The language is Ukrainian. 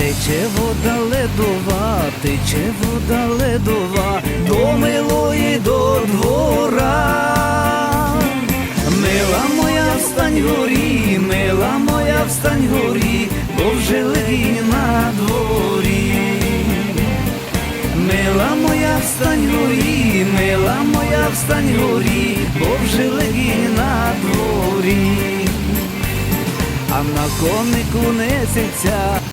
Тече вода ледова, тече вода ледова, до милої до двора. Мила моя встань горі, мила моя встань горі, бо вже легінь на дворі. Мила моя встань горі, мила моя встань горі, бо вже легінь на дворі. А на конику несеться